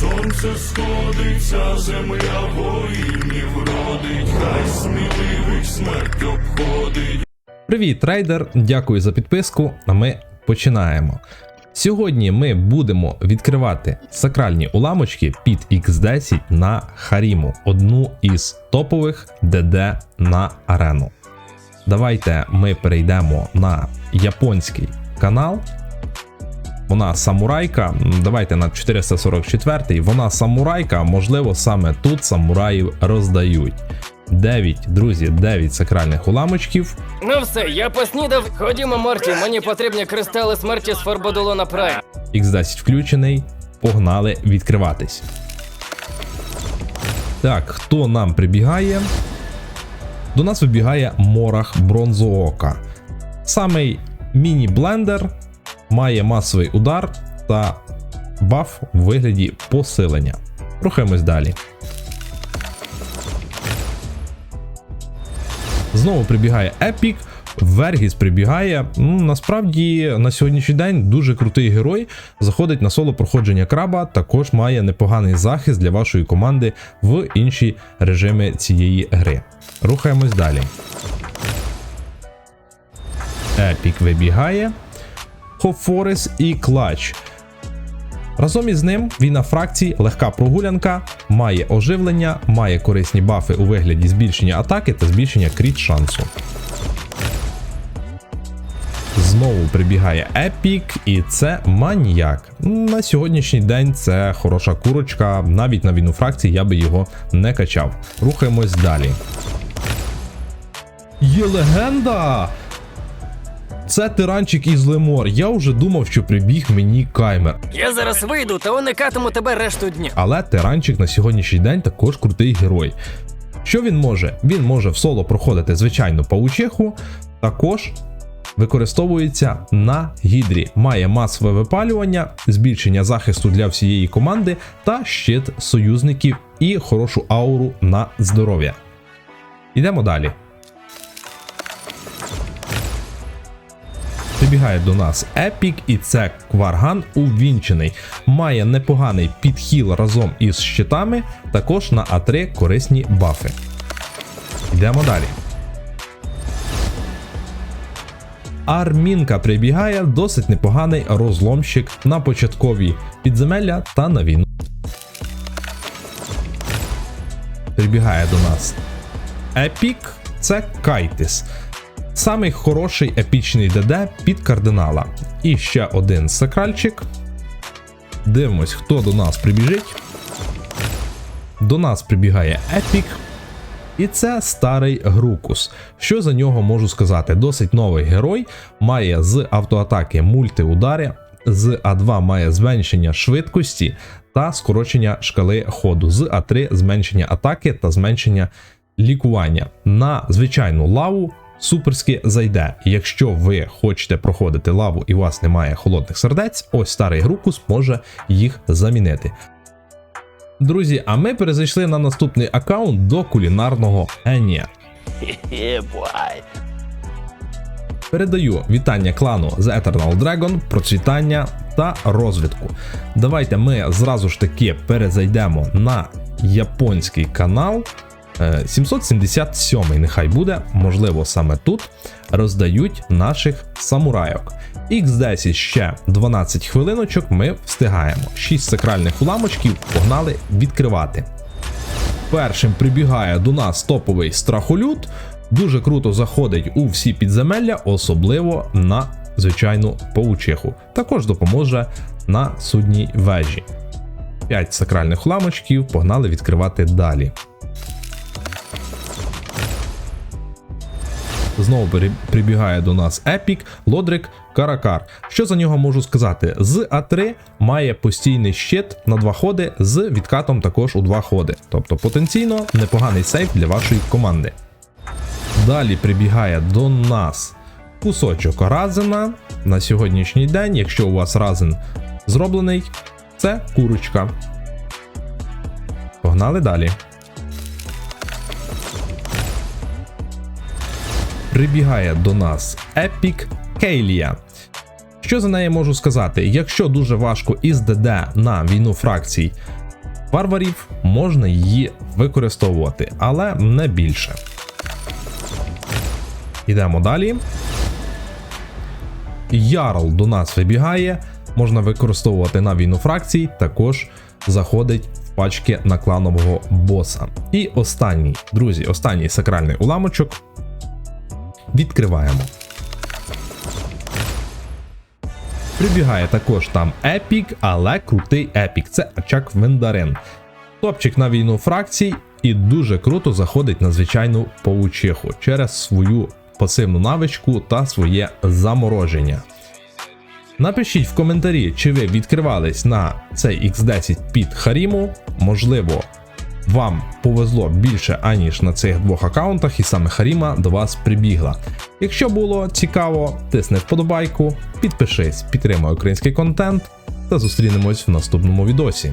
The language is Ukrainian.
сонце сходиться, земля воїнів родить, хай сміливих смерть обходить. Привіт, трейдер! Дякую за підписку. А ми починаємо. Сьогодні ми будемо відкривати сакральні уламочки під X10 на Харіму, одну із топових ДД на арену. Давайте ми перейдемо на японський канал. Вона самурайка. Давайте на 444. Вона самурайка. Можливо, саме тут самураїв роздають. 9, друзі, 9 сакральних уламочків. Ну все, я поснідав. Ходімо, Морті, мені потрібні кристали смерті з Форбодолона Прайм. X10 включений. Погнали відкриватись. Так, хто нам прибігає? До нас вибігає Морах Бронзоока. Самий міні-блендер має масовий удар та баф у вигляді посилення. Рухаємось далі. Знову прибігає Епік. Вергіс прибігає. Ну, насправді на сьогоднішній день дуже крутий герой. Заходить на соло проходження краба, також має непоганий захист для вашої команди в інші режими цієї гри. Рухаємось далі. Епік вибігає. Хофорес і Клач. Разом із ним війна фракцій, легка прогулянка, має оживлення, має корисні бафи у вигляді збільшення атаки та збільшення кріт шансу. Знову прибігає Епік, і це маніяк. На сьогоднішній день це хороша курочка, навіть на війну фракції я би його не качав. Рухаємось далі. Є легенда! Це тиранчик із Лемор. Я вже думав, що прибіг мені каймер. Я зараз вийду та уникатиму тебе решту дня. Але тиранчик на сьогоднішній день також крутий герой. Що він може? Він може в соло проходити звичайну паучиху, також використовується на гідрі, має масове випалювання, збільшення захисту для всієї команди та щит союзників і хорошу ауру на здоров'я. Йдемо далі. Прибігає до нас Епік, і це Кварган увінчений. Має непоганий підхіл разом із щитами, також на А3 корисні бафи. Йдемо далі. Армінка прибігає досить непоганий розломщик на початкові підземелля та на війну. Прибігає до нас Епік, це Кайтис. Самий хороший епічний ДД під кардинала. І ще один сакральчик. Дивимось, хто до нас прибіжить. До нас прибігає Епік. І це старий Грукус. Що за нього можу сказати? Досить новий герой, має з автоатаки мультиудари, з А2 має зменшення швидкості та скорочення шкали ходу, з А3 зменшення атаки та зменшення лікування. На звичайну лаву суперськи зайде. Якщо ви хочете проходити лаву і у вас немає холодних сердець, ось старий Грукус може їх замінити. Друзі, а ми перезайшли на наступний аккаунт до кулінарного генія. Передаю вітання клану The Eternal Dragon, процвітання та розвитку. Давайте ми зразу ж таки перезайдемо на японський канал. Е, 777 нехай буде, можливо, саме тут роздають наших самурайок. X10 ще 12 хвилиночок ми встигаємо. 6 сакральних уламочків погнали відкривати. Першим прибігає до нас топовий страхолюд. Дуже круто заходить у всі підземелля, особливо на звичайну паучиху. Також допоможе на судній вежі. 5 сакральних уламочків погнали відкривати далі. Знову прибігає до нас Епік, Лодрик, Каракар. Що за нього можу сказати? З А3 має постійний щит на два ходи з відкатом також у два ходи. Тобто потенційно непоганий сейф для вашої команди. Далі прибігає до нас кусочок Разена. На сьогоднішній день, якщо у вас Разен зроблений, це курочка. Погнали далі. Прибігає до нас Epic Кейлія. Що за неї можу сказати? Якщо дуже важко із ДД на війну фракцій варварів можна її використовувати, але не більше. Йдемо далі. Ярл до нас вибігає, можна використовувати на війну фракцій, також заходить в пачки на кланового боса. І останній, друзі, останній сакральний уламочок. Відкриваємо. Прибігає також там епік, але крутий епік. Це Ачак Вендарен. Топчик на війну фракцій і дуже круто заходить на звичайну паучиху через свою пасивну навичку та своє замороження. Напишіть в коментарі, чи ви відкривались на цей X10 під Харіму. Можливо, вам повезло більше, аніж на цих двох аккаунтах, і саме Харіма до вас прибігла. Якщо було цікаво, тисни вподобайку, підпишись, підтримай український контент та зустрінемось в наступному відосі.